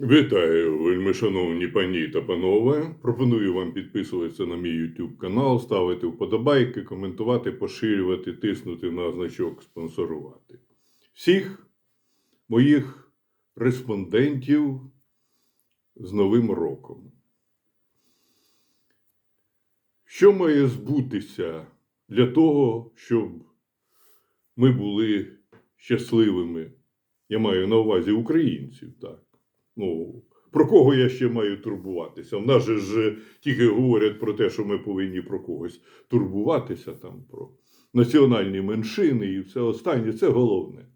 Вітаю, вельми шановні пані та панове. Пропоную вам підписуватися на мій YouTube канал, ставити вподобайки, коментувати, поширювати, тиснути на значок спонсорувати. Всіх моїх респондентів з Новим роком. Що має збутися для того, щоб ми були щасливими? Я маю на увазі українців, так. Ну, про кого я ще маю турбуватися? В нас же ж тільки говорять про те, що ми повинні про когось турбуватися, там, про національні меншини і все останнє це головне.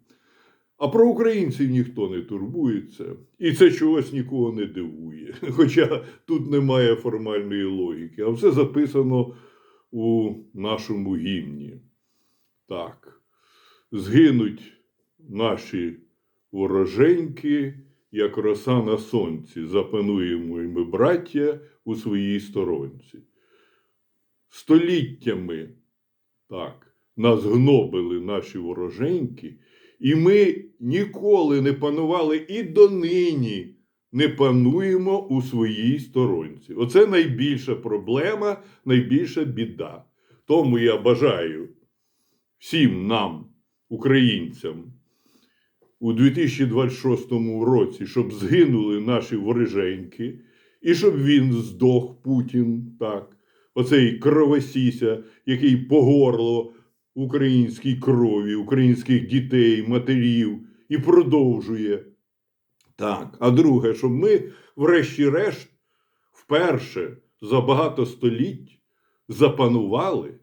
А про українців ніхто не турбується, і це чогось нікого не дивує. Хоча тут немає формальної логіки, а все записано у нашому гімні. Так, згинуть наші вороженьки як роса на сонці, запануємо ми, браття, у своїй сторонці. Століттями так, нас гнобили наші вороженьки, і ми ніколи не панували і донині не пануємо у своїй сторонці. Оце найбільша проблема, найбільша біда. Тому я бажаю всім нам, українцям, у 2026 році, щоб згинули наші вороженьки, і щоб він здох Путін, так, оцей кровосіся, який по горло українській крові, українських дітей, матерів і продовжує. Так, а друге, щоб ми, врешті-решт, вперше за багато століть запанували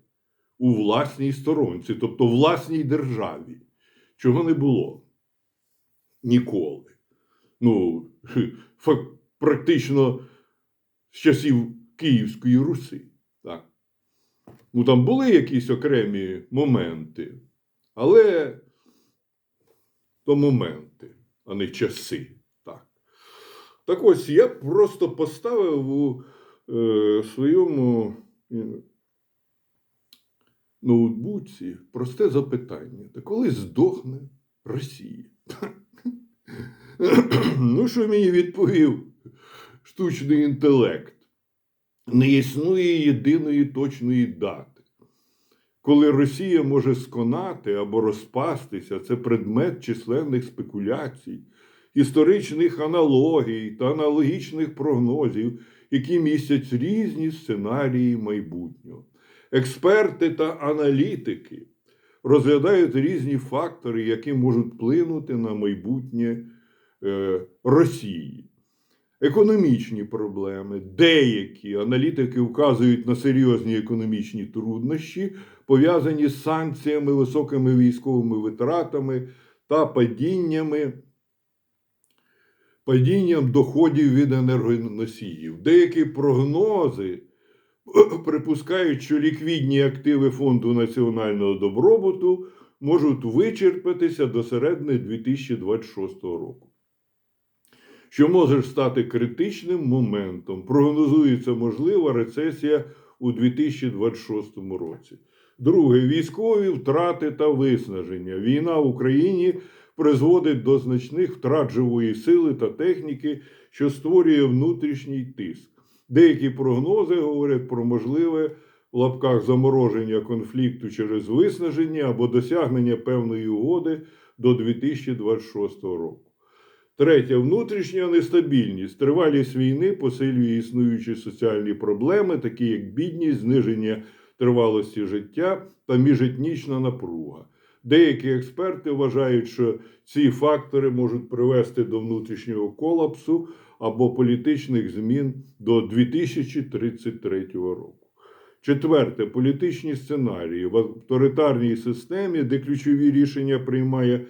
у власній сторонці, тобто власній державі, чого не було ніколи. Ну, практично з часів Київської Руси. Так. Ну, там були якісь окремі моменти, але то моменти, а не часи. Так, так ось я просто поставив у е, своєму е, ноутбуці просте запитання: та коли здохне Росія? Ну, що мені відповів штучний інтелект? Не існує єдиної точної дати. Коли Росія може сконати або розпастися, це предмет численних спекуляцій, історичних аналогій та аналогічних прогнозів, які містять різні сценарії майбутнього. Експерти та аналітики розглядають різні фактори, які можуть вплинути на майбутнє Росії. Економічні проблеми, деякі аналітики вказують на серйозні економічні труднощі, пов'язані з санкціями, високими військовими витратами та падіннями, падінням доходів від енергоносіїв. Деякі прогнози припускають, що ліквідні активи Фонду національного добробуту можуть вичерпатися до середини 2026 року. Що може стати критичним моментом, прогнозується можлива рецесія у 2026 році. Друге, військові втрати та виснаження. Війна в Україні призводить до значних втрат живої сили та техніки, що створює внутрішній тиск. Деякі прогнози говорять про можливе в лапках замороження конфлікту через виснаження або досягнення певної угоди до 2026 року. Третє внутрішня нестабільність. Тривалість війни посилює існуючі соціальні проблеми, такі як бідність, зниження тривалості життя та міжетнічна напруга. Деякі експерти вважають, що ці фактори можуть привести до внутрішнього колапсу або політичних змін до 2033 року. Четверте, політичні сценарії в авторитарній системі, де ключові рішення приймає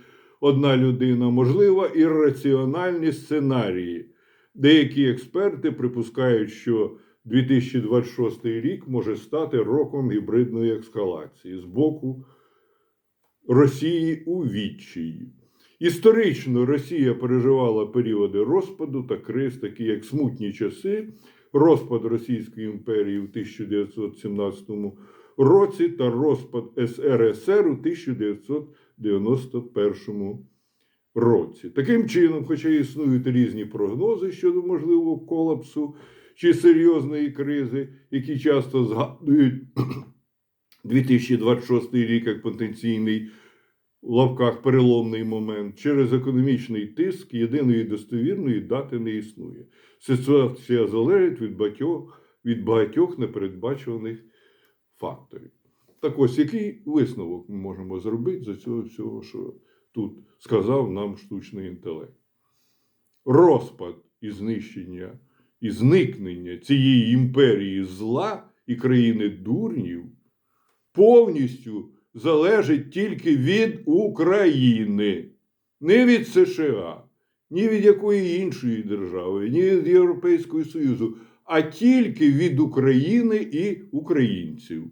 одна людина, можливо, ірраціональні сценарії. Деякі експерти припускають, що 2026 рік може стати роком гібридної ескалації з боку Росії у відчаї. Історично Росія переживала періоди розпаду та криз, такі як смутні часи, розпад Російської імперії в 1917 році та розпад СРСР у 1991 році. Таким чином, хоча існують різні прогнози щодо можливого колапсу чи серйозної кризи, які часто згадують 2026 рік як потенційний в лавках переломний момент, через економічний тиск єдиної достовірної дати не існує. Ситуація залежить від багатьох, від багатьох непередбачуваних факторів. Так ось, який висновок ми можемо зробити з цього всього, що тут сказав нам штучний інтелект? Розпад і знищення і зникнення цієї імперії зла і країни дурнів повністю залежить тільки від України, не від США, ні від якої іншої держави, ні від Європейського Союзу, а тільки від України і українців.